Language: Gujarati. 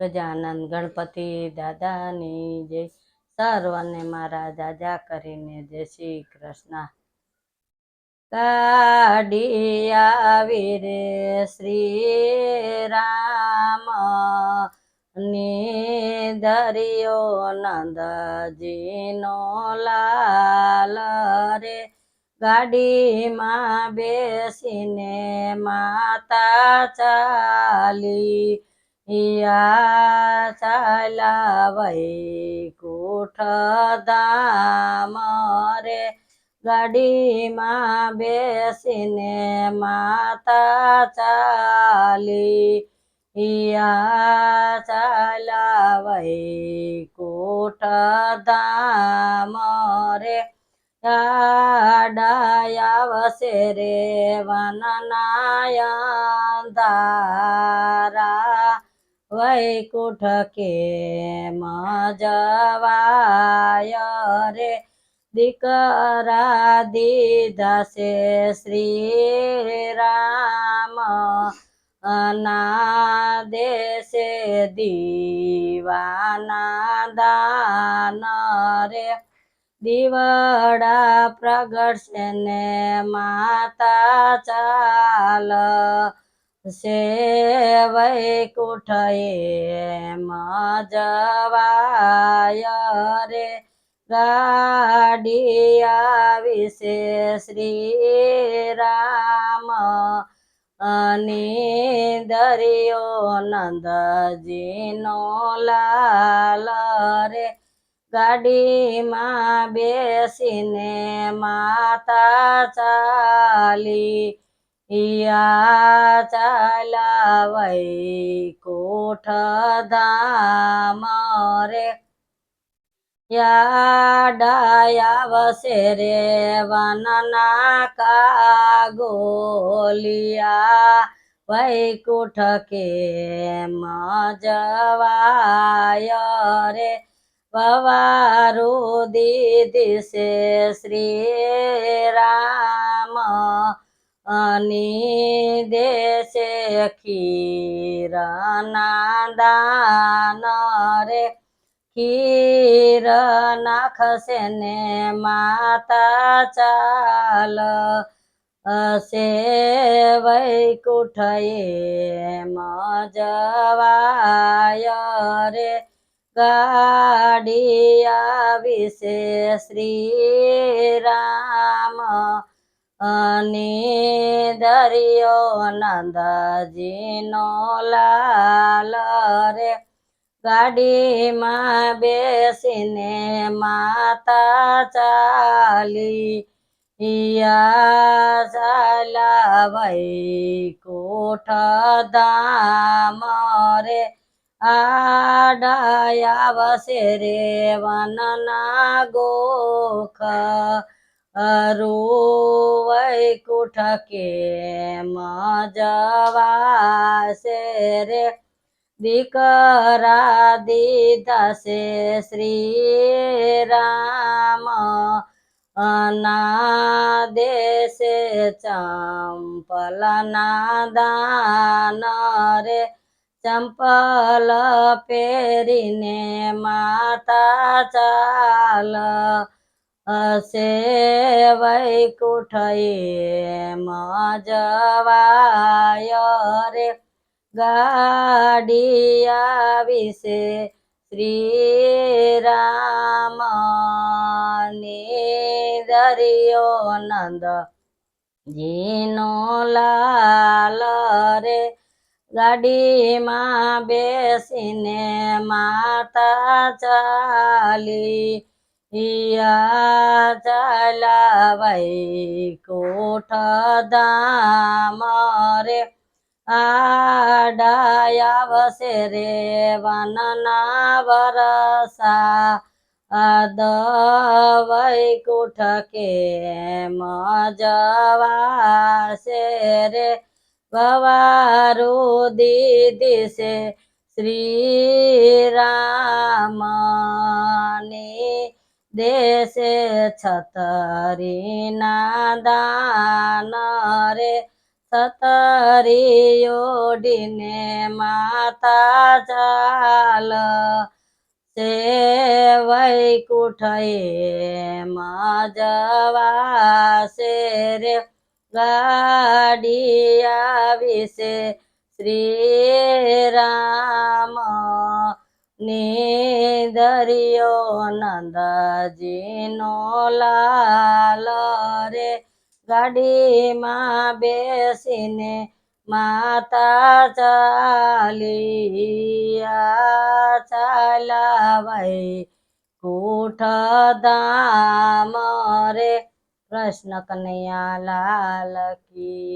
ગજાનંદ ગણપતિ દાદાની જય. સર્વને મારા જાજા કરીને જય શ્રી કૃષ્ણ. કાઢી આવી રે શ્રી રામ નિધર્યો નંદજીનો લાલ રે. ગાડીમાં બેસીને માતા ચાલી યા ચાલા વૈકુઠ ધામ રે ગાડીમાં બેસીને માતા ચાલી. યા ચાલા વૈકુઠ ધામ રે ડાયાવશે રે વનનાયંધારા વૈકુંઠ કે મજવાય રે? દીકરા દીધા શ્રી રામ ના દેશે દીવાના દાન રે. દીવડા પ્રગટશે ને માતા ચાલ સે વૈકુંઠ એમ જવાય રે ગાડી આવી છે શ્રી રામ અને દરિયો નંદજીનો લાલ રે ગાડીમાં બેસીને માતા ચાલી યા ચાલા વૈકુઠ ધામ રે યાડાયાવશે રે વનના કાગોલિયા વૈકુઠ કે જવાય રે. વવારો દીદી શ્રી રામ અને દેશે ખીરના દાન રે. ખીર નાખશે ને માતા ચાલ અસે વૈકુંઠ એમ જવાય રે. ગાડી વિશે શ્રી રામ અને દરિયો નંદજીનો લાલ રે. ગાડીમાં બેસીને માતા ચાલી યા ચાલા વૈકુંઠ ધામ રે આડાયાવશે રે વનના ગોખ અરુ વૈકુંઠ કે જવાશે રે? દીકરા દીધા છે શ્રી રામ ના દેશે ચંપલના દાન રે. ચંપલ પેરીને માતા ચાલ હશે વૈકુંઠ મજવાય જવાય રે. ગાડી વિશે શ્રી રામ દરિયો નંદ જીનો લાલ રે. ગાડીમાં બેસીને માતા ચાલી યા ચાલા વૈકુંઠ ધામ રે આડાયાવશે રે વનના વરસા આદ વૈકુંઠ કે મજવાશે રે ગવારો દીદી છે શ્રી રામ ને દેશે છતરીના દાન રે સતરી ઓડીને માતા ચાલ તે વૈકુંઠ મજવાશે રે, ગાડી આવીશે શ્રી રામ. નિદરિયો નંદજીનો લાલ રે. ગાડીમાં બેસીને માતા ચાલિયા ચાલા ભાઈ કૂઠ દામ રે. કૃષ્ણ કનૈયા લાલ કી